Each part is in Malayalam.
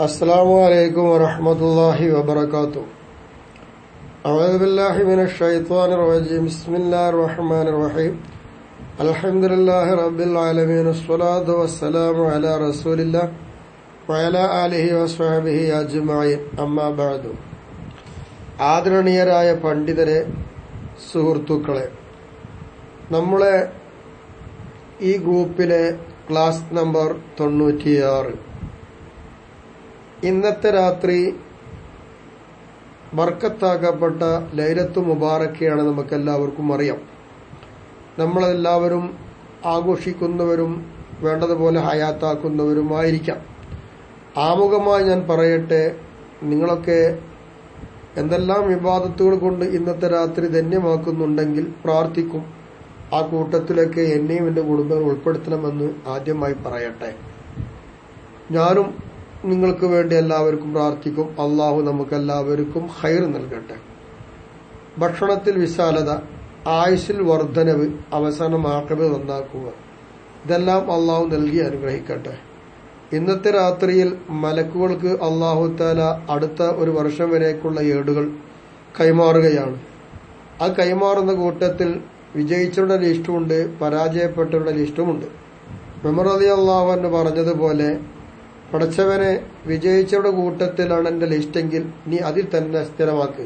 السلام عليكم ورحمة الله وبركاته أعوذ بالله من الشيطان الرجيم بسم الله الرحمن الرحيم الحمد لله رب العالمين الصلاة والسلام على رسول الله وعلى آله وصحبه أجمعين أما بعد ആദരണീയരായ പണ്ഡിതരെ സുഹൃത്തുക്കളെ നമ്മളെ ഈ ഗ്രൂപ്പിലെ ക്ലാസ് നമ്പർ തൊണ്ണൂറ്റിയാറ് ഇന്നത്തെ രാത്രി ബർക്കത്താക്കപ്പെട്ട ലൈലത്തു മുബാറക്കയാണ് നമുക്കെല്ലാവർക്കും അറിയാം. നമ്മളെല്ലാവരും ആഘോഷിക്കുന്നവരും വേണ്ടതുപോലെ ഹയാത്താക്കുന്നവരുമായിരിക്കാം. ആമുഖമായി ഞാൻ പറയട്ടെ നിങ്ങളൊക്കെ എന്തെല്ലാം വിവാദത്തുകൾ കൊണ്ട് ഇന്നത്തെ രാത്രി ധന്യമാക്കുന്നുണ്ടെങ്കിൽ പ്രാർത്ഥിക്കും. ആ കൂട്ടത്തിലൊക്കെ എന്നെയും എന്റെ കുടുംബം ഉൾപ്പെടുത്തണമെന്ന് ആദ്യമായി പറയട്ടെ. ഞാനും നിങ്ങൾക്ക് വേണ്ടി എല്ലാവർക്കും പ്രാർത്ഥിക്കും. അള്ളാഹു നമുക്ക് എല്ലാവർക്കും ഹൈർ നൽകട്ടെ. ഭക്ഷണത്തിൽ വിശാലത ആയുസിൽ വർധനവ് അവസാനം ആക്കബ് നന്നാക്കുക. ഇതെല്ലാം അള്ളാഹു നൽകി അനുഗ്രഹിക്കട്ടെ. ഇന്നത്തെ രാത്രിയിൽ മലക്കുകൾക്ക് അള്ളാഹു താല അടുത്ത ഒരു വർഷം വരേക്കുള്ള ഏടുകൾ കൈമാറുകയാണ്. ആ കൈമാറുന്ന കൂട്ടത്തിൽ വിജയിച്ചവരുടെ ലിസ്റ്റുമുണ്ട് പരാജയപ്പെട്ടവരുടെ ലിസ്റ്റുമുണ്ട്. മെമറലി അള്ളാഹു എന്ന് പറഞ്ഞതുപോലെ പടച്ചവനെ വിജയിച്ചവരുടെ കൂട്ടത്തിലാണ് എന്റെ ലിസ്റ്റെങ്കിൽ നീ അതിൽ തന്നെ സ്ഥിരമാക്ക്.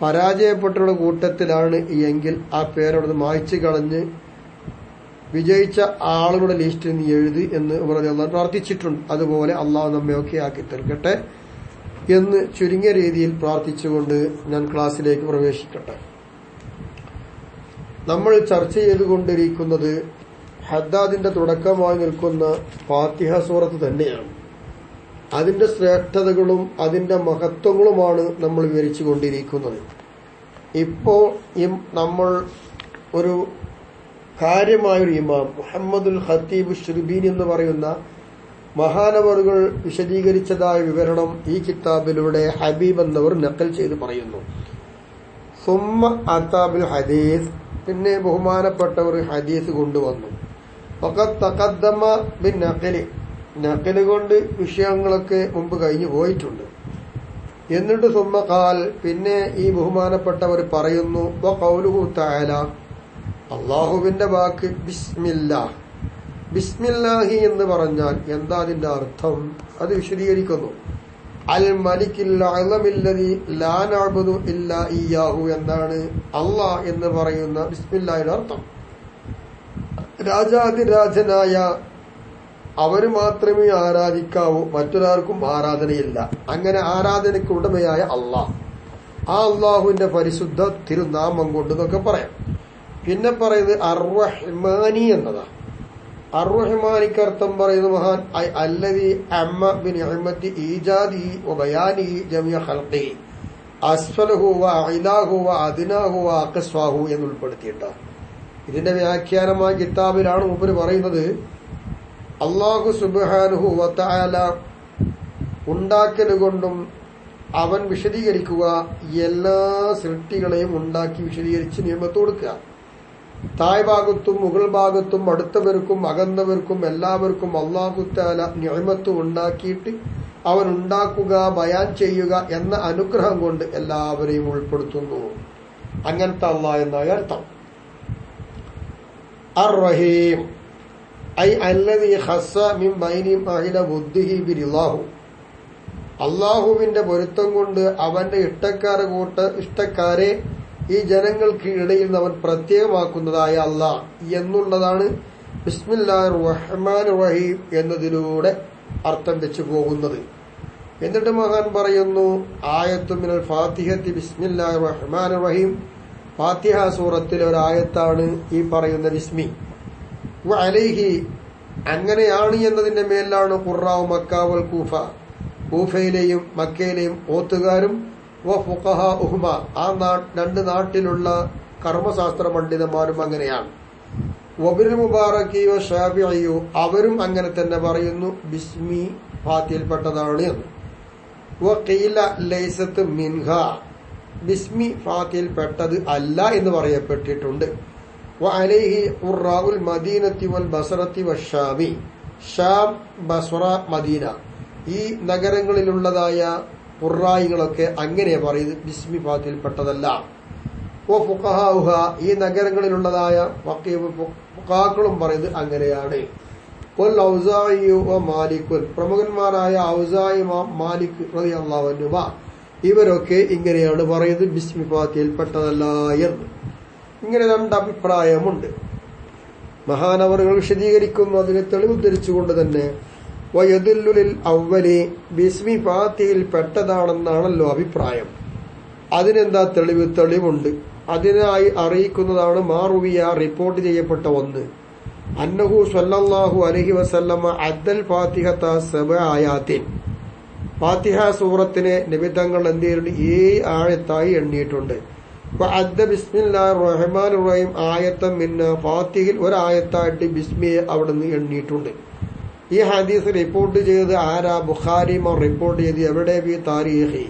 പരാജയപ്പെട്ടവരുടെ കൂട്ടത്തിലാണ് എങ്കിൽ ആ പേരോട് മായ്ച്ചു കളഞ്ഞ് വിജയിച്ച ആളുകളുടെ ലിസ്റ്റിൽ നീ എഴുതി എന്ന് അള്ളാഹ് പ്രാർത്ഥിച്ചിട്ടുണ്ട്. അതുപോലെ അള്ളാഹു നമ്മയൊക്കെ ആക്കി തീർക്കട്ടെ എന്ന് ചുരുങ്ങിയ രീതിയിൽ പ്രാർത്ഥിച്ചുകൊണ്ട് ഞാൻ ക്ലാസ്സിലേക്ക് പ്രവേശിക്കട്ടെ. നമ്മൾ ചർച്ച ചെയ്തുകൊണ്ടിരിക്കുന്നത് ഹദ്ദാദിന്റെ തുടക്കമായി നിൽക്കുന്ന ഫാത്തിഹ സൂറത്ത് തന്നെയാണ്. അതിന്റെ ശ്രേഷ്ഠതകളും അതിന്റെ മഹത്വങ്ങളുമാണ് നമ്മൾ വിവരിച്ചു കൊണ്ടിരിക്കുന്നത്. ഇപ്പോൾ നമ്മൾ ഒരു കാര്യമായൊരു ഇമാം മുഹമ്മദുൽ ഹത്തീബ് ഷുർബീൻ എന്ന് പറയുന്ന മഹാനവറുകൾ വിശദീകരിച്ചതായ വിവരണം ഈ കിതാബിലൂടെ ഹബീബ് എന്നവർ നക്കൽ ചെയ്ത് പറയുന്നു. സുമ്മ അത്താബുൽ ഹദീസ് പിന്നെ ബഹുമാനപ്പെട്ടവർ ഹദീസ് കൊണ്ടുവന്നു. തക്കദ്ദമ ബിൻ നക്കൽ നക്കൽ കൊണ്ട് വിഷയങ്ങളൊക്കെ മുമ്പ് കഴിഞ്ഞു പോയിട്ടുണ്ട്. എന്നിട്ട് സുമ്മക്കാൽ കാൽ പിന്നെ ഈ ബഹുമാനപ്പെട്ടവർ പറയുന്നു അള്ളാഹുവിന്റെ വാക്ക് ബിസ്മില്ല. ബിസ്മില്ലാഹി എന്ന് പറഞ്ഞാൽ എന്താ അതിന്റെ അർത്ഥം? അത് വിശദീകരിക്കുന്നു. അൽ ഇയാഹു എന്നാണ് അള്ളാഹ് എന്ന് പറയുന്ന ബിസ്മില്ലാഹിന്റെ അർത്ഥം. രാജാതിരാജനായ അവർ മാത്രമേ ആരാധിക്കാവൂ. മറ്റൊരാൾക്കും ആരാധനയില്ല. അങ്ങനെ ആരാധനയ്ക്ക് ഉടമയായ അള്ളാഹ് ആ അള്ളാഹുവിന്റെ പരിശുദ്ധ തിരുനാമം കൊണ്ട് എന്നൊക്കെ പറയാം. പിന്നെ പറയുന്നത് അർവഹ്മാനി എന്നതാ അർവഹ്മാനിക്ക് അർത്ഥം പറയുന്ന മഹാൻ അല്ലതി അമ്മ ബിൻ അഹമ്മദ് ഈജാദി ബയാനി ജമിയ ഹൽക്കി അസ്ഫലഹു വ അയിലാഹു വ അദിനാഹു വ അക്കസ്വാഹു എന്ന് ഉൾപ്പെടുത്തിയിട്ട ഇതിന്റെ വ്യാഖ്യാനമായ കിതാബിലാണ് മൂപ്പര് പറയുന്നത് അള്ളാഹു സുബാനുഹു വത്തായാല ഉണ്ടാക്കലുകൊണ്ടും അവൻ വിശദീകരിക്കുക എല്ലാ സൃഷ്ടികളെയും ഉണ്ടാക്കി വിശദീകരിച്ച് നിയമത്ത് കൊടുക്കുക. തായ് ഭാഗത്തും മുകൾ ഭാഗത്തും അടുത്തവർക്കും അകന്നവർക്കും എല്ലാവർക്കും അള്ളാഹുത്താല നിയമത്ത് ഉണ്ടാക്കിയിട്ട് അവൻ ഉണ്ടാക്കുക ബയാൻ ചെയ്യുക എന്ന അനുഗ്രഹം കൊണ്ട് എല്ലാവരെയും ഉൾപ്പെടുത്തുന്നു. അങ്ങനത്തെ അള്ളാഹ് എന്നായ അർത്ഥം. അർ റഹീം ഐ അല്ലതി ഹസ മിൻ ബൈനി മഹില ബുദ്ധിഹി ബിരില്ലാഹു അള്ളാഹുവിന്റെ പൊരുത്തം കൊണ്ട് അവന്റെ ഇഷ്ടക്കാരെ കൂട്ട ഇഷ്ടക്കാരെ ഈ ജനങ്ങൾക്ക് ഇടയിൽ നിന്ന് അവൻ പ്രത്യേകമാക്കുന്നതായ അള്ളാഹ് എന്നുള്ളതാണ് ബിസ്മില്ലാ റഹ്മാൻ റഹീം എന്നതിലൂടെ അർത്ഥം വെച്ചു പോകുന്നത്. എന്നിട്ട് മഹാൻ പറയുന്നു ആയത്തുമിനൽ ഫാത്തിഹത്തി ബിസ്മില്ലാ റഹ്മാൻ റഹീം. ഫാത്തിഹ സൂറത്തിലെ ഒരു ആയത്താണ് ഈ പറയുന്ന വിസ്മി. അലൈഹി അങ്ങനെയാണ് എന്നതിന്റെ മേലാണ് ഖുറാവ് മക്കാവൽ കൂഫ. കൂഫയിലെയും മക്കയിലെയും ഓത്തുകാരും ഫുഖഹ ഉഹ്മ ആ രണ്ട് നാട്ടിലുള്ള കർമ്മശാസ്ത്ര പണ്ഡിതന്മാരും അങ്ങനെയാണ്. വബിൽ മുബാറക്കിയോ ഷാബിയോ അവരും അങ്ങനെ തന്നെ പറയുന്നു ബിസ്മി ഫാത്തിയിൽപ്പെട്ടതാണ് എന്ന്. വക്കീല ലൈസത്ത് മിൻഹ ബിസ്മി ഫാത്തിയിൽപ്പെട്ടത് അല്ല എന്ന് പറയപ്പെട്ടിട്ടുണ്ട്. മദീനത്തി വൽ ബസറത്തി വഷാമി ഷാം ബസ്ര മദീന. ഈ നഗരങ്ങളിലുള്ളതായ ഉറായികളൊക്കെ അങ്ങനെ പറയുന്നത് ബിസ്മി ഫാത്തിൽപ്പെട്ടതല്ല ഓ ഫുഖഹാഹ ഈ നഗരങ്ങളിലുള്ളതായ ഫുഖാക്കളും പറയുന്നത് അങ്ങനെയാണ്. ഒൽ പ്രമുഖന്മാരായ ഔസായി മാലിക് റളിയല്ലാഹുവ ഇവരൊക്കെ ഇങ്ങനെയാണ് പറയുന്നത്. ബിസ്മി ഫാത്തിൽപ്പെട്ടതല്ല എന്ന്. ഇങ്ങനെ രണ്ട് അഭിപ്രായമുണ്ട്. മഹാനവറുകൾ വിശദീകരിക്കുന്നു. അതിനെ തെളിവുദ്ധരിച്ചുകൊണ്ട് തന്നെ വയതുല്ലുലിൽ അവലി ബിസ്മി ഫാത്തിയിൽ പെട്ടതാണെന്നാണല്ലോ അഭിപ്രായം. അതിനെന്താ തെളിവ്? തെളിവുണ്ട്. അതിനായി അറിയിക്കുന്നതാണ് മാറുവിയ റിപ്പോർട്ട് ചെയ്യപ്പെട്ട ഒന്ന്. അന്നഹു സല്ലാഹു അലഹി വസല്ലമ അദ്ദൽ ഫാത്തിഹത്ത സബ ആയാത്തിൻ. ഫാത്തിഹ സൂറത്തിനെ നിബിധങ്ങൾ എന്ത് ചെയ്തിട്ടുണ്ട് ഈ ആഴത്തായി എണ്ണിയിട്ടുണ്ട്. അദ്ദ ബിസ്മില്ലാ റഹ്മാൻ റഹീം ആയത്തം മിന്ന ഫാത്തിഹിൽ ഒരായത്തായിട്ട് ബിസ്മിയെ അവിടെ നിന്ന് എണ്ണിയിട്ടുണ്ട്. ഈ ഹദീസ് റിപ്പോർട്ട് ചെയ്ത് ആരാ? ബുഖാരിമോ റിപ്പോർട്ട് ചെയ്ത് എവിടെ? ബി താരിഹി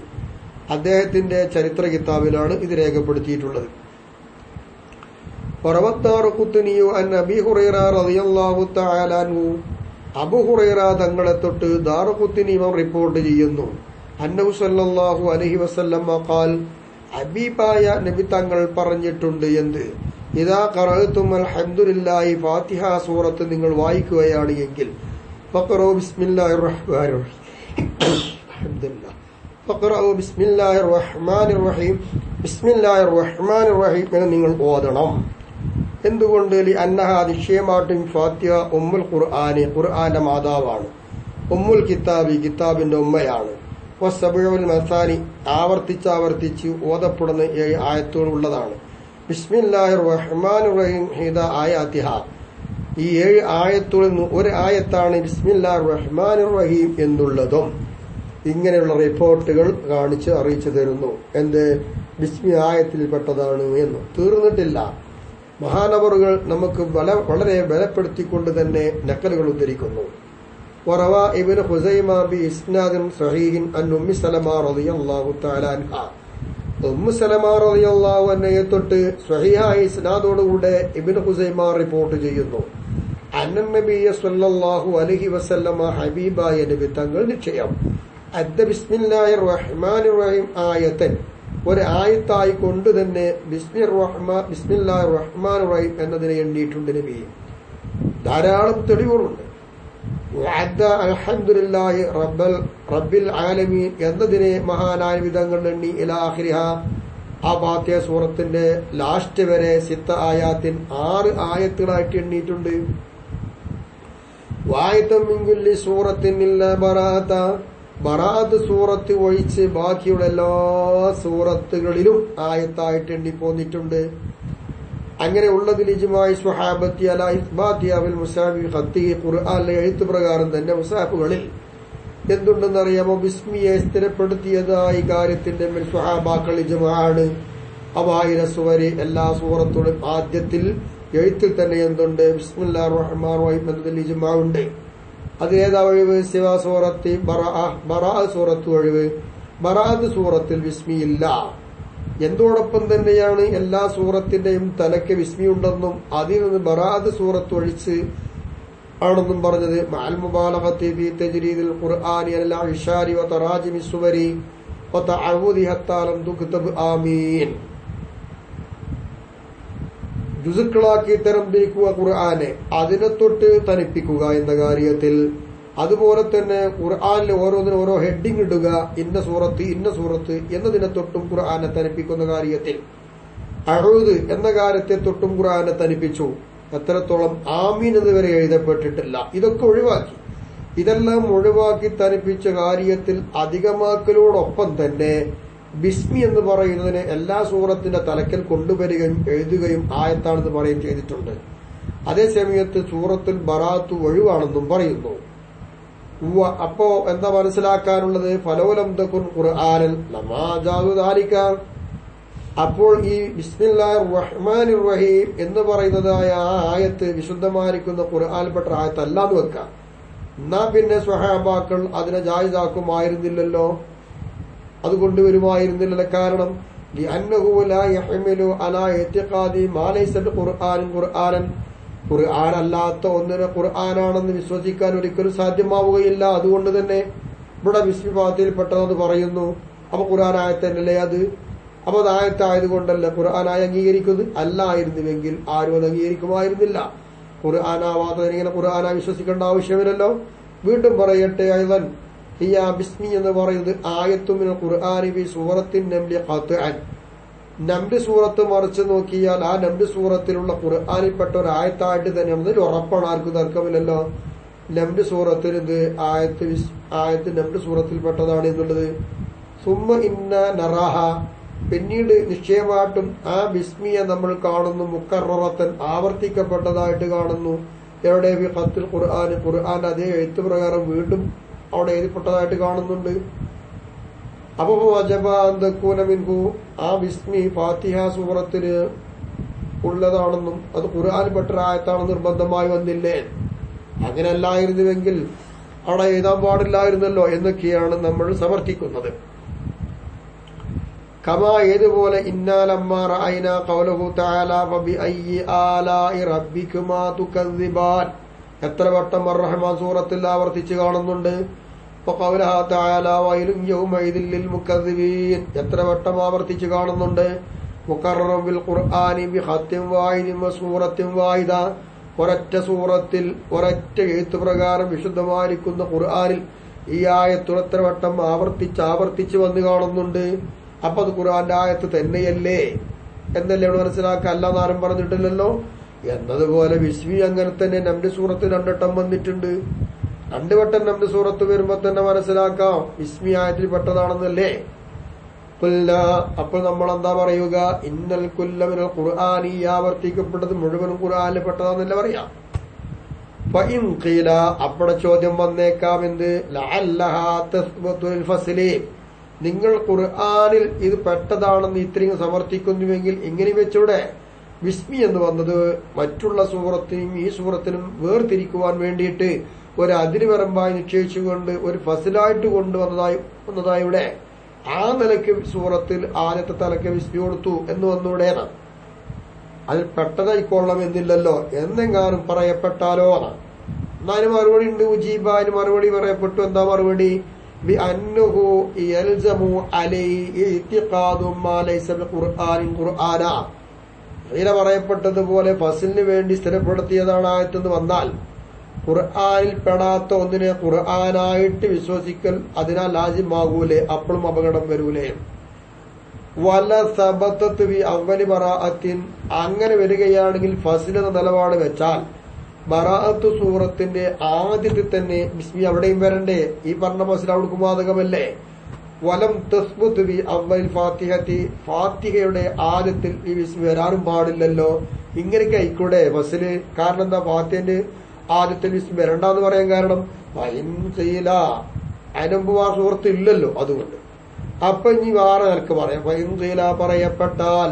അദ്ദേഹത്തിന്റെ ചരിത്ര കിതാബിലാണ് ഇത് രേഖപ്പെടുത്തിയിട്ടുള്ളത്. പറവത്താറുക്കുത്തുനിയു അൻ അബി ഹുറൈറ റളിയല്ലാഹു തആല അൻഹു അബു ഹുറൈറ തങ്ങളെ തൊട്ട് ദാറുക്കുത്തിനിമം റിപ്പോർട്ട് ചെയ്യുന്നു. അന്നൌസല്ലാഹു സല്ലല്ലാഹു അലൈഹി വസല്ലമ ഖാൽ അബീബായ നബി തങ്ങൾ പറഞ്ഞിട്ടുണ്ട് എന്ത്? ഇതാ ഖറഅതും അൽഹംദുലില്ലാഹി ഫാത്തിഹ സൂറത്ത് നിങ്ങൾ വായിക്കുകയാണ് എങ്കിൽ ഫഖറു ബിസ്മില്ലാഹിർ റഹ്മാനിർ റഹീം. അൽഹംദുലില്ലാഹ്. ഫഖറു ബിസ്മില്ലാഹിർ റഹ്മാനിർ റഹീം. ബിസ്മില്ലാഹിർ റഹ്മാനിർ റഹീം എന്ന് നിങ്ങൾ ഓതണം. എന്തുകൊണ്ട് ലി അന്നഹ നിശ്ചയമായിട്ടും ഫാത്തിഹ ഉമ്മുൽ ഖുർആാനി ഖുർആന്റെ മാതാവാണ്. ഉമ്മുൽ കിതാബി കിതാബിന്റെ ഉമ്മയാണ്. വസബുൽ മസാനി ആവർത്തിച്ച് ഓതപ്പെടുന്ന ഏഴ് ആയത്തുകൾ ഉള്ളതാണ്. റഹ്മാൻ റഹീം ഈ ഏഴ് ആയത്തുകളിൽ നിന്ന് ഒരു ആയത്താണ് ബിസ്മില്ലാഹിർ റഹ്മാൻ റഹീം എന്നുള്ളതും ഇങ്ങനെയുള്ള റിപ്പോർട്ടുകൾ കാണിച്ച് അറിയിച്ചു തരുന്നു. എന്ത്? ബിസ്മി ആയത്തിൽപ്പെട്ടതാണ് എന്ന്. തീർന്നിട്ടില്ല. മഹാനവറുകൾ നമുക്ക് വളരെ ബലപ്പെടുത്തിക്കൊണ്ട് തന്നെ നക്കലുകൾ ഉദ്ധരിക്കുന്നു. വറവ ഹുസൈമ ബി സലമ റളിയല്ലാഹു തആല ഉമ്മു സലമ റളിയല്ലാഹു അൻഹയെ തൊട്ട് ഇസ്നാദോടുകൂടെ ഇബ്നു ഹുസൈമ റിപ്പോർട്ട് ചെയ്യുന്നു. സല്ലല്ലാഹു അലൈഹി വസല്ലമ ഹബീബായ നബി തങ്ങൾ നിശ്ചയം. ബിസ്മില്ലാഹിർ റഹ്മാനിർ റഹീം ആയത്തൻ ഒരു ആയത്തായി കൊണ്ട് തന്നെ ബിസ്മി റഹ്മാൻ ബിസ്മില്ലാ റഹ്മാൻ റഹീം എന്നതിനെ എണ്ണിയിട്ടുണ്ട് നബി. ധാരാളം തെളിവുകളുണ്ട്. അൽഹംദുലില്ലാഹി റബ്ബൽ റബ്ബിൽ ആലമീൻ എന്നതിനെ മഹാനായ വിധങ്ങൾ എണ്ണി ഇലാഹിരിഹ. ആ പാത്യ സൂറത്തിന്റെ ലാസ്റ്റ് വരെ സിത്ത ആയാത്തിൻ ആറ് ആയത്തുകളായിട്ട് എണ്ണിയിട്ടുണ്ട്. വായത്തം സൂറത്തിനില്ല ബറാത്ത ബറാത്ത് സൂറത്ത് ഒഴിച്ച് ബാക്കിയുള്ള എല്ലാ സൂറത്തുകളിലും ആയത്തായിട്ട് എണ്ണി പോന്നിട്ടുണ്ട് അങ്ങനെ ഉള്ളതിൽ ഇജ്മായി സ്വഹാബത്തി അല ഇസ്ബാത്തി അവൽ മുസാഫി ഹത്തി ഖുർആാനിലെ എഴുത്തു പ്രകാരം തന്നെ മുസാഫുകളിൽ എന്തുണ്ടെന്നറിയാമോ? ബിസ്മിയെ സ്ഥിരപ്പെടുത്തിയതായി കാര്യത്തിന്റെ മേൽ സ്വഹാബാക്കൾ ഇജമാണ്. അവായിരസ് വരെ എല്ലാ സൂറത്തോടും ആദ്യത്തിൽ എഴുത്തിൽ തന്നെ എന്തുണ്ട്? ബിസ്മില്ലാ റഹ്മാൻ റഹീം എന്നതിൽ ഉണ്ട് അത് ഏതാ ഒഴിവ്? ശിവ സൂറത്തി ബറാ സൂറത്ത് ഒഴിവ്. ബറാദ് സൂറത്തിൽ വിസ്മിയില്ല. എന്തോടൊപ്പം തന്നെയാണ് എല്ലാ സൂറത്തിന്റെയും തലയ്ക്ക് വിസ്മിയുണ്ടെന്നും അതിൽ നിന്ന് ബറാദ് സൂറത്ത് ഒഴിച്ച് ആണെന്നും പറഞ്ഞത്? മാൽ ബി തറാജിമി സുവരി ആമീൻ. ജുസുക്കളാക്കി തരംതിരിക്കുക ഖുർആാനെ. അതിനെ തൊട്ട് തനിപ്പിക്കുക എന്ന കാര്യത്തിൽ. അതുപോലെ തന്നെ ഖുർആാനിൽ ഓരോന്നിനും ഓരോ ഹെഡിങ് ഇടുക ഇന്ന സൂറത്ത് ഇന്ന സൂറത്ത് എന്നതിനെ തൊട്ടും ഖുർആാനെ തനിപ്പിക്കുന്ന കാര്യത്തിൽ. അഴുത് എന്ന കാര്യത്തെ തൊട്ടും ഖുർആാനെ തനിപ്പിച്ചു. എത്രത്തോളം ആമീൻ എന്നിവരെ എഴുതപ്പെട്ടിട്ടില്ല. ഇതൊക്കെ ഒഴിവാക്കി. ഇതെല്ലാം ഒഴിവാക്കി തനിപ്പിച്ച കാര്യത്തിൽ അധികമാക്കലോടൊപ്പം തന്നെ ബിസ്മി എന്ന് പറയുന്നതിന് എല്ലാ സൂറത്തിന്റെ തലക്കൽ കൊണ്ടുവരികയും എഴുതുകയും ആയത്താണെന്ന് പറയുകയും ചെയ്തിട്ടുണ്ട്. അതേസമയത്ത് സൂറത്തിൽ ബറാത്തു ഒഴിവാണെന്നും പറയുന്നു. അപ്പോ എന്താ മനസ്സിലാക്കാനുള്ളത്? ഫലോലം തക്കുൻ അപ്പോൾ ഈ ബിസ്മില്ലാഹ് റഹ്മാൻ റഹീം എന്ന് പറയുന്നതായ ആ ആയത്ത് വിശുദ്ധമായിരിക്കുന്ന ഖുർആാനിൽപ്പെട്ട ആയത്തല്ല എന്ന് വെക്കാം. എന്നാ പിന്നെ സ്വഹാബാക്കൾ അതിനെ ജായിദാക്കുമായിരുന്നില്ലല്ലോ അത് കൊണ്ടുവരുമായിരുന്നില്ല കാരണം ഖുർആൻ അല്ലാത്ത ഒന്നിനെ ഖുർആനാണെന്ന് വിശ്വസിക്കാൻ ഒരിക്കലും സാധ്യമാവുകയില്ല. അതുകൊണ്ട് തന്നെ ഇവിടെ ബിസ്മി ഫാത്തിയിൽപ്പെട്ടതെന്ന് പറയുന്നു. അപ്പൊ ഖുർആൻ ആയത്തന്നല്ലേ അത്? അപ്പൊ അത് ആയത്തായത് കൊണ്ടല്ല ഖുർആനായി അംഗീകരിക്കുന്നത്. അല്ലായിരുന്നുവെങ്കിൽ ആരും അത് അംഗീകരിക്കുമായിരുന്നില്ല. ഖുർആാനാവാത്തതിനെ ഇങ്ങനെ വിശ്വസിക്കേണ്ട ആവശ്യമില്ലല്ലോ. വീണ്ടും പറയട്ടെ അയതൻ ആ ബിസ്മി എന്ന് പറയുന്നത് ആയത്തുമിന് ഖുർആാനിബി സൂറത്തിൻ നംലി ഖത്അൻ നംലി സൂറത്ത് മറിച്ച് നോക്കിയാൽ ആ നംൽ സൂറത്തിലുള്ള ഖുർആാനിൽപ്പെട്ട ഒരു ആയത്തായിട്ട് തന്നെ അതിൽ ഉറപ്പാണ് ആർക്കും തർക്കമില്ലല്ലോ. നംലി സൂറത്തിൽ ഇത് ആയത്ത് ആയത്ത് നംലി സൂറത്തിൽപ്പെട്ടതാണ് എന്നുള്ളത്. സുമ ഇന്ന നറാഹ. പിന്നീട് നിശ്ചയമായിട്ടും ആ ബിസ്മിയെ നമ്മൾ കാണുന്നു മുക്കറത്തൻ ആവർത്തിക്കപ്പെട്ടതായിട്ട് കാണുന്നു. എവിടെ? ഖത്തുൽ ഖുർആൻ ഖുർആൻ അതേ എഴുത്ത് പ്രകാരം വീണ്ടും അവിടെ എഴുതിപ്പെട്ടതായിട്ട് കാണുന്നുണ്ട്. അപ്പൊ ആ വിസ്മി ഫാത്തിഹ സൂറത്തിന് ഉള്ളതാണെന്നും അത് ഖുർആൻ പെട്ട ആയത്താണെന്ന് നിർബന്ധമായി വന്നില്ലേ? അങ്ങനെ അല്ലായിരുന്നുവെങ്കിൽ അവിടെ എഴുതാൻ പാടില്ലായിരുന്നല്ലോ എന്നൊക്കെയാണ് നമ്മൾ സമർത്ഥിക്കുന്നത്. കമാ ഏതുപോലെ ഇന്നാലമ്മാർ എത്ര വട്ടം അർ-റഹ്മാൻ സൂറത്തിൽ ആവർത്തിച്ച് കാണുന്നുണ്ട്? എത്ര വട്ടം ആവർത്തിച്ച് കാണുന്നുണ്ട്? ഒരൊറ്റ സൂറത്തിൽ ഒരൊറ്റ എഴുത്തു പ്രകാരം വിശുദ്ധമായിരിക്കുന്ന ഖുർആാനിൽ ഈ ആയത്ത് എത്ര വട്ടം ആവർത്തിച്ച് ആവർത്തിച്ച് വന്ന് കാണുന്നുണ്ട്? അപ്പൊ അത് ഖുർആന്റെ ആയത്ത് തന്നെയല്ലേ? എന്നല്ലേ ഇവിടെ മനസ്സിലാക്കുക? അല്ലാതാരും പറഞ്ഞിട്ടില്ലല്ലോ. എന്നതുപോലെ വിശ്വി അങ്ങനെ തന്നെ നമ്മുടെ സൂറത്ത് രണ്ടട്ടം വന്നിട്ടുണ്ട്. രണ്ടു വട്ടം നമ്മുടെ സൂറത്ത് വരുമ്പോ തന്നെ മനസ്സിലാക്കാം വിസ്മി ആയത്തിൽ പെട്ടതാണെന്നല്ലേ? അപ്പോൾ നമ്മൾ എന്താ പറയുക? ഇന്നൽ കുല്ലമിനൽ ഖുർആൻ. ഈ ആവർത്തിക്കപ്പെട്ടത് മുഴുവനും ഖുർആാനിൽ പെട്ടതാന്നല്ല പറയാം? അവിടെ ചോദ്യം വന്നേക്കാം എന്ത്? നിങ്ങൾ ഖുർആാനിൽ ഇത് പെട്ടതാണെന്ന് ഇത്രയും സമർത്ഥിക്കുന്നുവെങ്കിൽ എങ്ങനെ വെച്ചൂടെ? വിസ്മി എന്ന് വന്നത് മറ്റുള്ള സൂറത്തിനും ഈ സൂറത്തിനും വേർതിരിക്കുവാൻ വേണ്ടിയിട്ട് ഒരു അതിരുവരമ്പായി നിശ്ചയിച്ചുകൊണ്ട് ഒരു ഫസിലായിട്ട് കൊണ്ടുവന്നതായി വന്നതായി ഇവിടെ ആ നിലയ്ക്ക് സൂറത്തിൽ ആദ്യത്തെ തലക്ക് വിസ്മി കൊടുത്തു എന്ന് വന്നൂടേന അതിൽ പെട്ടതായിക്കൊള്ളാം എന്നില്ലല്ലോ എന്നെങ്ങാനും പറയപ്പെട്ടാലോ എന്നാണ് എന്നാലും മറുപടി ഉണ്ട് ഉജീബ അതിന് മറുപടി പറയപ്പെട്ടു. എന്താ മറുപടി? ബിഖുർആനിൻ ഖുർആന. ഇതിലെ പറയപ്പെട്ടതുപോലെ ഫസിലിന് വേണ്ടി സ്ഥിരപ്പെടുത്തിയതാണ് ആയത്തെന്ന് വന്നാൽ ഖുർആാനിൽ പെടാത്ത ഒന്നിനെ ഖുർആാനായിട്ട് വിശ്വസിക്കൽ അതിനാൽ ലാജ്യമാകൂലേ അപ്പോഴും അപകടം വരൂലേ. വല സബത്തത്ത് വി അവലി ബറാഅത്തിൻ അങ്ങനെ വരികയാണെങ്കിൽ ഫസിൽ എന്ന നിലപാട് വെച്ചാൽ ബറാഅത്ത് സൂറത്തിന്റെ ആദ്യത്തിൽ തന്നെ ബിസ്മി അവിടെയും വരണ്ടേ? ഈ പറഞ്ഞ ഫസിൽ അവിടെ ബാധകമല്ലേ വലം തസ്ബുത്ത് വി അവൽ ഫാത്തിഹത്തി. ഫാത്തിഹയുടെ ആദ്യത്തിൽ ഈ ബിസ്മി വരാനും പാടില്ലല്ലോ. ഇങ്ങനെയൊക്കെ ആയിക്കൂടെ ബസ്സിൽ കാരണം എന്താ? ഫാത്തിഹന്റെ ആദ്യത്തിൽ ബിസ്മി വരണ്ടെന്ന് പറയാൻ കാരണം വൈൻ ചെയ്യില്ല അതിനുമ്പ് ആ സുഹൃത്ത് ഇല്ലല്ലോ അതുകൊണ്ട്. അപ്പൊ ഇനി വേറെ നിനക്ക് പറയാം. ഫൈൻഖീല പറയപ്പെട്ടാൽ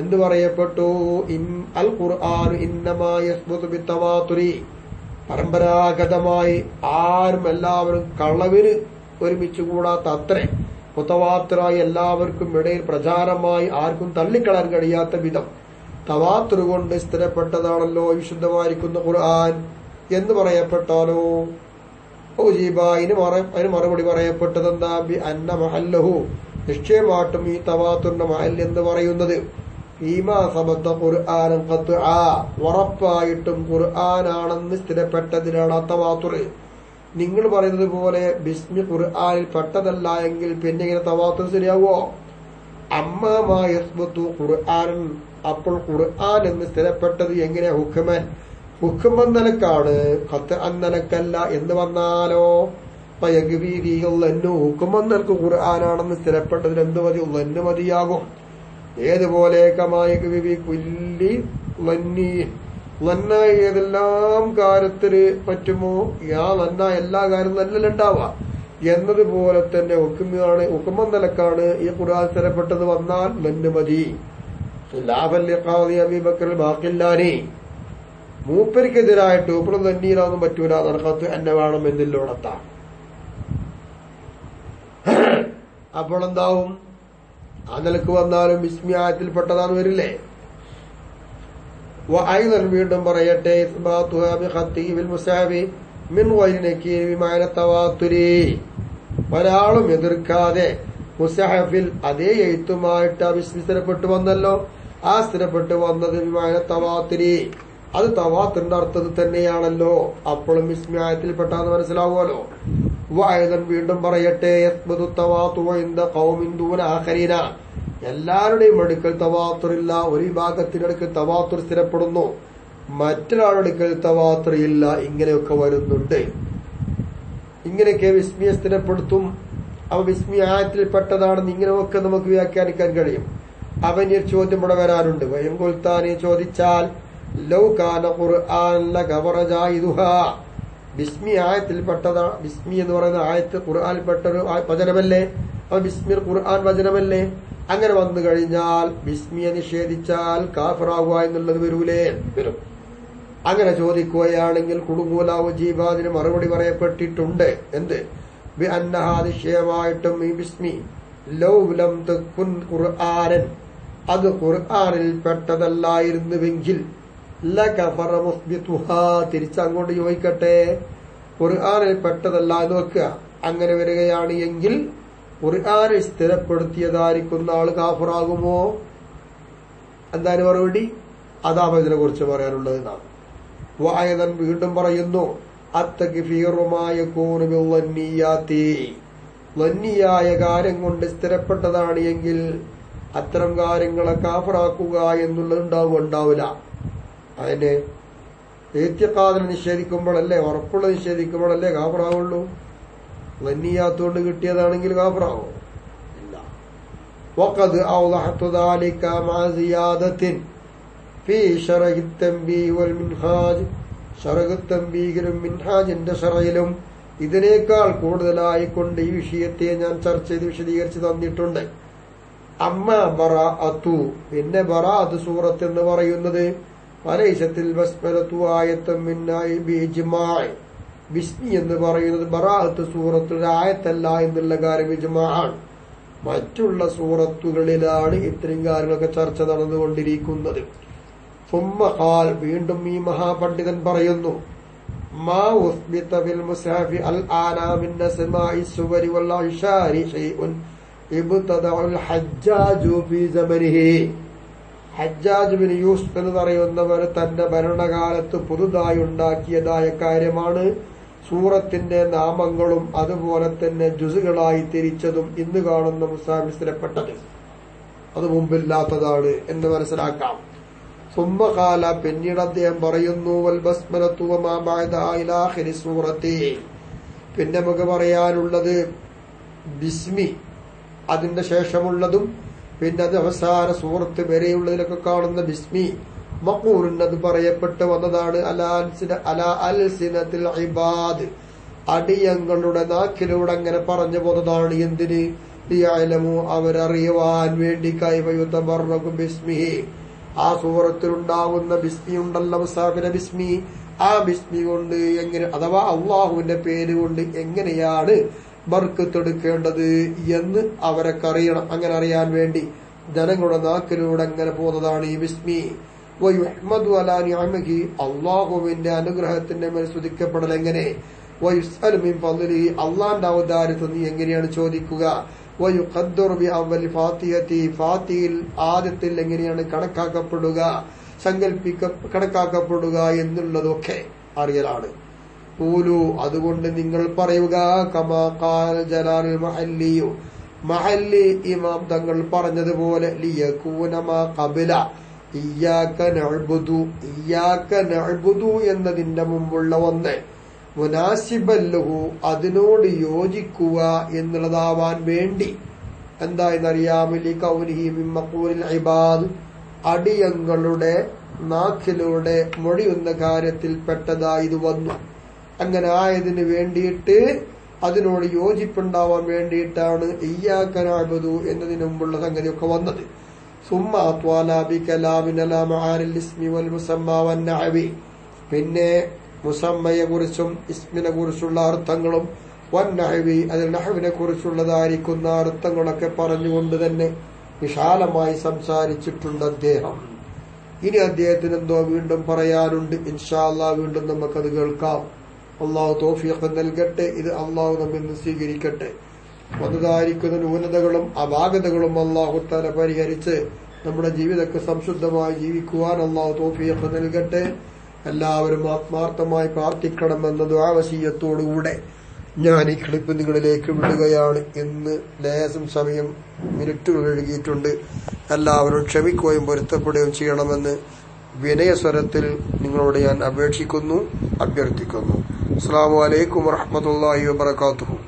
എന്ത് പറയപ്പെട്ടു? ഇൻ അൽ ഖുർആൻ ഇന്നമായ പരമ്പരാഗതമായി ആരും എല്ലാവരും കളവിന് ഒരുമിച്ച് കൂടാത്ത അത്രേ മുത്തവാത്തറായി എല്ലാവർക്കും ഇടയിൽ പ്രചാരമായി ആർക്കും തള്ളിക്കളാൻ കഴിയാത്ത വിധം തവാത്തുർ കൊണ്ട് സ്ഥിരപ്പെട്ടതാണല്ലോ വിശുദ്ധമായിരിക്കുന്ന ഖുർആൻ എന്ന് പറയപ്പെട്ടാലോ? അതിന് അതിന് മറുപടി പറയപ്പെട്ടത് എന്താ ബി അന്ന മഹല്ലഹു. നിശ്ചയമായിട്ടും ഈ തവാത്തുറിന്റെ മഹൽ എന്ന് പറയുന്നത് ഉറപ്പായിട്ടും ഖുർആനാണെന്ന് സ്ഥിരപ്പെട്ടതിനാണ് ആ തവാത്തുറ്. നിങ്ങൾ പറയുന്നത് പോലെ ബിസ്മി ഖുർആാനിൽ പെട്ടതല്ല എങ്കിൽ പിന്നെ ഇങ്ങനെ തവാത്തം ശരിയാവോ അമ്മത്തു ഖുർആൻ അപ്പോൾ ഖുർആൻ എന്ന് സ്ഥിരപ്പെട്ടത് എങ്ങനെ? ഹുക്കമൻ ഹുക്കുമൻ നിലക്കാണ്. ഖത്ത് അന്നലക്കല്ല എന്ന് വന്നാലോ? പയഗവീതികളെന്നു ഹുക്കുമൻ സ്ഥിരപ്പെട്ടതിന് എന്ത് മതി? ലന്നു മതിയാകും. ഏതുപോലെ കമായ കുല്ലി ലന്ന ഏതെല്ലാം കാര്യത്തിന് പറ്റുമോ? ആ നന്ന എല്ലാ കാര്യം നല്ലല്ല ഉണ്ടാവുക എന്നതുപോലെ തന്നെ ഹുക്കുമാണ് ഒക്കുമ്പം നിലക്കാണ് ഈ ഖുർആൻ വന്നാൽ ലന്നു മതി. ബാക്കില്ലാനി മൂപ്പരിക്കെതിരായിട്ട് ഇപ്പോഴും തന്നീരാന്നും പറ്റൂല. നടക്കത്ത് എന്നെ വേണം എന്നില്ലോടത്താം അപ്പോൾ എന്താവും? ആ നിലയ്ക്ക് വന്നാലും വിസ്മയായത്തിൽപ്പെട്ടതാണ് വരില്ലേ? وأيضا വീണ്ടും പറയട്ടെ إثباتها بخطه بالمساوي من غير نكير بمعنى التواتر ഒരാളും എതിർക്കാതെ മുസഹഫിൽ അതേ എഴുത്തുമായിട്ട് ആ ബിസ്മി സ്ഥിരപ്പെട്ടു വന്നല്ലോ ആ സ്ഥിരപ്പെട്ടു വന്നത് വിമാന തവാത്തിരി അത് തവാത്തിന്റെ അർത്ഥത്തിൽ തന്നെയാണല്ലോ അപ്പോഴും വിസ്മയത്തിൽ പെട്ടാന്ന് മനസ്സിലാവുമല്ലോ വായതൻ വീണ്ടും പറയട്ടെ യസ്ബദു തവാത്തു ഇന്ദ ഖൗമിൻ ദൂന ആഖരീന എല്ലാവരുടെയും അടുക്കൽ തവാത്തുറില്ല ഒരു വിഭാഗത്തിന്റെ അടുക്കൽ തവാത്തുർ സ്ഥിരപ്പെടുന്നു. മറ്റൊരാളുടെ അടുക്കൽ തവാത്തുർ ഇങ്ങനെയൊക്കെ വരുന്നുണ്ട്. ഇങ്ങനെയൊക്കെ വിസ്മയ സ്ഥിരപ്പെടുത്തും. അവ വിസ്മി ആയത്തിൽപ്പെട്ടതാണെന്ന് ഇങ്ങനെയൊക്കെ നമുക്ക് വ്യാഖ്യാനിക്കാൻ കഴിയും. അവന് ഒരു ചോദ്യം ഇവിടെ വരാനുണ്ട്. വയം ചോദിച്ചാൽ ലൗകാന ഖുർആൻ ബിസ്മി ബിസ്മി എന്ന് പറയുന്ന ആയത്ത് ഖുർആനിൽപ്പെട്ട ഒരു വചനമല്ലേ? അപ്പൊ ബിസ്മിർ ഖുർആൻ വചനമല്ലേ? അങ്ങനെ വന്നു കഴിഞ്ഞാൽ ബിസ്മിയെ നിഷേധിച്ചാൽ കാഫറാകുക എന്നുള്ളത് വരൂലേ? വരും. അങ്ങനെ ചോദിക്കുകയാണെങ്കിൽ കുടുംബൂലാവ് ജീവാദിന് മറുപടി പറയപ്പെട്ടിട്ടുണ്ട്. എന്ത്? അന്നഹാതിശയമായിട്ടും ഈ ബിസ്മി. ലൗലം തെക്കുൻ ഖുർആനൻ. അത് ഖുർആനിൽ പെട്ടതല്ലായിരുന്നുവെങ്കിൽ തിരിച്ചങ്ങോട്ട് ചോദിക്കട്ടെ. ഖുർആനിൽ പെട്ടതല്ല എന്ന് വെക്കുക. അങ്ങനെ വരികയാണ് എങ്കിൽ ഖുർആനിൽ സ്ഥിരപ്പെടുത്തിയതായിരിക്കുന്ന ആൾ കാഫറാകുമോ? എന്താണ് മറുപടി അതാ ഇതിനെ കുറിച്ച് പറയാനുള്ളത് എന്നാണ്. വായതൻ വീണ്ടും പറയുന്നു വന്നിയായ കാര്യം കൊണ്ട് സ്ഥിരപ്പെട്ടതാണ് എങ്കിൽ അത്തരം കാര്യങ്ങളെ കാഫറാക്കുക എന്നുള്ളത് ഉണ്ടാവും ഉണ്ടാവില്ല. അതിന് ഏത്യക്കാതിനെ നിഷേധിക്കുമ്പോഴല്ലേ ഉറപ്പുള്ള നിഷേധിക്കുമ്പോഴല്ലേ കാഫറാവുള്ളൂ? വന്നിയാത്തോണ്ട് കിട്ടിയതാണെങ്കിൽ കാഫറാവോ ഇല്ല وقد أوضحت ذلك مع زيادة في شرح التنبيه والمنهاج ഷറഹ് തമ്പീഹിലും മിൻഹാജിന്റെ ഷറയിലും ഇതിനേക്കാൾ കൂടുതലായി കൊണ്ട് ഈ വിഷയത്തെ ഞാൻ ചർച്ച ചെയ്ത് വിശദീകരിച്ച് തന്നിട്ടുണ്ട് അമ്മ ബറ അത്തു പിന്നെ ബറ അത് സൂറത്ത് എന്ന് പറയുന്നത് പരൈശത്തിൽ ബസ്മലത്തു ആയത്തും മിന്നായി ബിജ്മായി വിസ്മി എന്ന് പറയുന്നത് ബറാഹത്ത് സൂറത്തുടെ ആയത്തല്ല എന്നുള്ള കാര്യം വിജമാണ് മറ്റുള്ള സൂറത്തുകളിലാണ് ഇത്രയും കാര്യങ്ങളൊക്കെ ചർച്ച നടന്നുകൊണ്ടിരിക്കുന്നത്. വീണ്ടും ഈ മഹാപണ്ഡിതൻ പറയുന്നു മാ ഉസ്ബിത അൽ വൽ ഷൈഉൻ ഹജ്ജാജ് എന്ന് പറയുന്നവർ തന്റെ ഭരണകാലത്ത് പുതുതായി ഉണ്ടാക്കിയതായ കാര്യമാണ് സൂറത്തിന്റെ നാമങ്ങളും അതുപോലെ തന്നെ ജുസുകളായി തിരിച്ചതും ഇന്ന് കാണുന്ന മുസാഫിൽ സ്ഥിരപ്പെട്ടത് അത് മുമ്പില്ലാത്തതാണ് എന്ന് മനസ്സിലാക്കാം. സുമ്മകാല പിന്നീട് അദ്ദേഹം പറയുന്നു പിന്നെ നമുക്ക് പറയാനുള്ളത് ബിസ്മി അതിന്റെ ശേഷമുള്ളതും പിന്നെ അത് അവസാന സൂറത്ത് വരെയുള്ളതിലൊക്കെ കാണുന്ന ബിസ്മി മക്കൂറിന് അത് പറയപ്പെട്ട് വന്നതാണ് അലാൻസിന അല ഇബാദ്. അടിയങ്ങളുടെ നാക്കിലൂടെ അങ്ങനെ പറഞ്ഞു പോന്നതാണ്. എന്തിന്? ലിയഅലമു അവരറിയുവാൻ വേണ്ടി കൈവയുദ്ധമർക്കും ബിസ്മിഹി ആ സൂറത്തിലുണ്ടാകുന്ന ബിസ്മി ഉണ്ടല്ലോ മുസാഫിന ബിസ്മി. ആ ബിസ്മി കൊണ്ട് എങ്ങനെ അഥവാ അള്ളാഹുവിന്റെ പേര് കൊണ്ട് എങ്ങനെയാണ് ബർക്കത്തെടുക്കേണ്ടത് എന്ന് അവരൊക്കെ അറിയണം. അങ്ങനെ അറിയാൻ വേണ്ടി ജനങ്ങളുടെ നാക്കിലൂടെ അങ്ങനെ പോകുന്നതാണ് ഈ ബിസ്മി. അള്ളാഹുവിന്റെ അനുഗ്രഹത്തിന്റെ മേൽ സ്തുതിക്കപ്പെടൽ എങ്ങനെ? വയുസ്അലു മിൻ അള്ളാന്റെ ഔദാര്യത്തിൽ നീ എങ്ങനെയാണ് ചോദിക്കുക? ബി അവൽ ആദ്യത്തിൽ എങ്ങനെയാണ് കണക്കാക്കപ്പെടുക? സങ്കല്പിക്ക കണക്കാക്കപ്പെടുക എന്നുള്ളതൊക്കെ അറിയലാണ്. പോലു അതുകൊണ്ട് നിങ്ങൾ പറയുക കമാ ജലാൽ മഹല്ലിയു മഹല്ലി. ഇമാം തങ്ങൾ പറഞ്ഞതുപോലെ ലിയകൂന മാ ഖബല ഇയ്യാക നഅ്ബുദു ഇയ്യാക നഅ്ബുദു എന്നതിന്റെ മുമ്പുള്ള ഒന്ന്. മുനാസിബല്ലഹു അതിനോട് യോജിക്കുക എന്നുള്ളതാവാൻ വേണ്ടി. എന്തായെന്നറിയാമില്ലി കൗനിഹി മിമ്മക്കൂരിൽ ഇബാദ്. അടിയങ്ങളുടെ നാക്കിലൂടെ മൊഴിയുന്ന കാര്യത്തിൽ പെട്ടതായി ഇത് വന്നു. അങ്ങനെ ആയതിന് വേണ്ടിയിട്ട് അതിനോട് യോജിപ്പുണ്ടാവാൻ വേണ്ടിയിട്ടാണ് ഇയ്യാക്കനാബതു എന്നതിന് മുമ്പുള്ള സംഗതിയൊക്കെ വന്നത്. സുമ്മ അത്വാലാബി കലാമിനലാമിൽ ഇസ്മി വൽ മുസമ്മ വന്നഅബി പിന്നെ മുസമ്മയെ കുറിച്ചും ഇസ്മിനെ കുറിച്ചുള്ള അർത്ഥങ്ങളും വന്നഹവി അതിൽ നഹവിനെ കുറിച്ചുള്ളതായിരിക്കുന്ന അർത്ഥങ്ങളൊക്കെ പറഞ്ഞുകൊണ്ട് തന്നെ വിശാലമായി സംസാരിച്ചിട്ടുണ്ട് അദ്ദേഹം. ഇനി അദ്ദേഹത്തിന് എന്തോ വീണ്ടും പറയാനുണ്ട്. ഇൻഷാല്ല വീണ്ടും നമുക്കത് കേൾക്കാം. അള്ളാഹു തോഫിയൊക്കെ നൽകട്ടെ. ഇത് അള്ളാഹു നമ്മിൽ സ്വീകരിക്കട്ടെ. വന്നതായിരിക്കുന്ന ന്യൂനതകളും അപാകതകളും അള്ളാഹുത്താല പരിഹരിച്ച് നമ്മുടെ ജീവിതത്തെ സംശുദ്ധമായി ജീവിക്കുവാൻ അള്ളാഹു തോഫിയൊക്കെ നൽകട്ടെ. എല്ലാവരും ആത്മാർത്ഥമായി പ്രാർത്ഥിക്കണമെന്ന ദ്വാവശീയത്തോടുകൂടെ ഞാൻ ഈ ക്ലിപ്പ് നിങ്ങളിലേക്ക് വിടുകയാണ്. ഇന്ന് ലേശം സമയം മിനിറ്റുകൾ എഴുകിയിട്ടുണ്ട് എല്ലാവരും ക്ഷമിക്കുകയും പൊരുത്തപ്പെടുകയും ചെയ്യണമെന്ന് വിനയസ്വരത്തിൽ നിങ്ങളോട് ഞാൻ അപേക്ഷിക്കുന്നു അഭ്യർത്ഥിക്കുന്നു. അസ്സാം വലൈക്കും വറഹമത്തല്ലാഹി വാത്തു